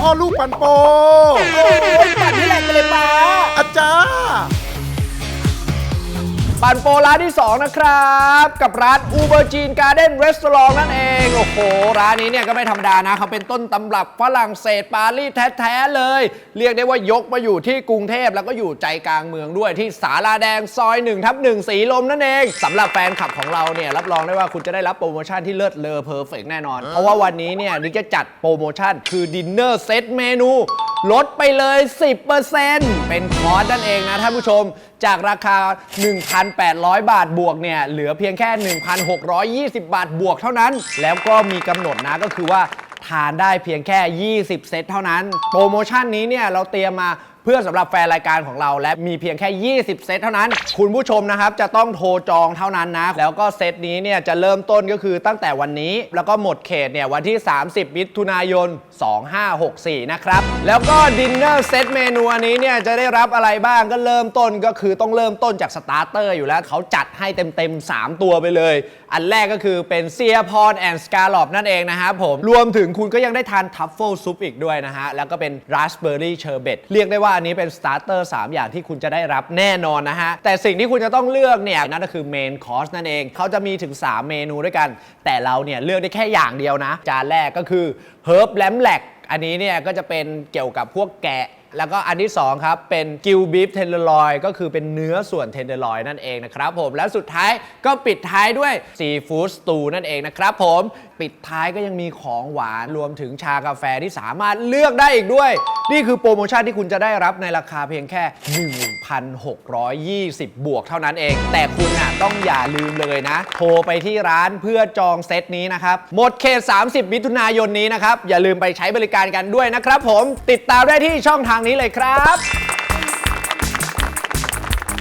พ่อลูกปันโปโอ้ยปั่นที่แหลกไปเลยป้าอา ปั่นโปรร้านที่ 2 นะครับ กับร้าน u b e r g e n Garden Restaurant นั่นเอง โอ้โห ร้านนี้เนี่ยก็ไม่ธรรมดานะ เขาเป็นต้นตำรับฝรั่งเศสปารีสแท้ๆเลย เรียกได้ว่ายกมาอยู่ที่กรุงเทพแล้วก็อยู่ใจกลางเมืองด้วยที่สาลาแดงซอย1ทับ1สีลมนั่นเองสำหรับแฟนคลับของเราเนี่ยรับรองได้ว่าคุณจะได้รับโปรโมชั่นที่เลิศเลอเพอร์เฟกแน่นอน เพราะว่าวันนี้เนี่ยนิกจะจัดโปรโมชั่นคือดินเนอร์เซตเมนู ลดไปเลย 10%เป็นคอร์สนั่นเองนะท่านผู้ชม จากราคา 1,800 บาทบวกเนี่ย เหลือเพียงแค่ 1,620 บาทบวกเท่านั้น แล้วก็มีกำหนดนะก็คือว่าทานได้เพียงแค่ 20 เซตเท่านั้น โปรโมชั่นนี้เนี่ยเราเตรียมมา เพื่อสำหรับแฟนรายการของเราและมีเพียงแค่ 20 เซตเท่านั้น คุณผู้ชมนะครับจะต้องโทรจองเท่านั้นนะ แล้วก็เซตนี้เนี่ยจะเริ่มต้นก็คือตั้งแต่วันนี้ แล้วก็หมดเขตเนี่ยวันที่ 30 มิถุนายน 2564 นะครับ แล้วก็ดินเนอร์เซตเมนูอันนี้เนี่ยจะได้รับอะไรบ้างก็เริ่มต้นก็คือต้องเริ่มต้นจากสตาร์เตอร์อยู่แล้วเขาจัดให้เต็มๆ 3 ตัวไปเลย อันแรกก็คือเป็นเซียพอนแอนด์สกาลอปนั่นเองนะครับผมรวมถึงคุณก็ยังได้ทานทัฟเฟิลซุปอีกด้วยนะฮะแล้วก็เป็นราสเบอร์รี่เชอร์เบตเรียกได้ว่าอันนี้เป็นสตาร์เตอร์3อย่างที่คุณจะได้รับแน่นอนนะฮะ แต่สิ่งที่คุณจะต้องเลือกเนี่ยนั่นก็คือเมนคอร์สนั่นเอง เขาจะมีถึง 3 เมนูด้วยกัน แต่เราเนี่ยเลือกได้แค่อย่างเดียวนะ จานแรกก็คือเฮิร์บแลมแลกอันนี้เนี่ยก็จะเป็นเกี่ยวกับพวกแกะแล้วก็อันที่ 2 ครับ เป็นกิลบีฟเทนเดอร์ลอยก็คือเป็นเนื้อส่วนเทนเดอร์ลอยนั่นเองนะครับผม และสุดท้ายก็ปิดท้ายด้วยซีฟู้ดสตูนั่นเองนะครับผม ปิดท้ายก็ยังมีของหวานรวมถึงชากาแฟที่สามารถเลือกได้อีกด้วย นี่คือโปรโมชั่นที่คุณจะได้รับในราคาเพียงแค่ 1,620 บวกเท่านั้นเอง แต่คุณน่ะต้องอย่าลืมเลยนะ โทรไปที่ร้านเพื่อจองเซตนี้นะครับ หมดเขต 30 มิถุนายนนี้นะครับ อย่าลืมไปใช้บริการกันด้วยนะครับผม ติดตามได้ที่ช่องทางนี้เลยครับ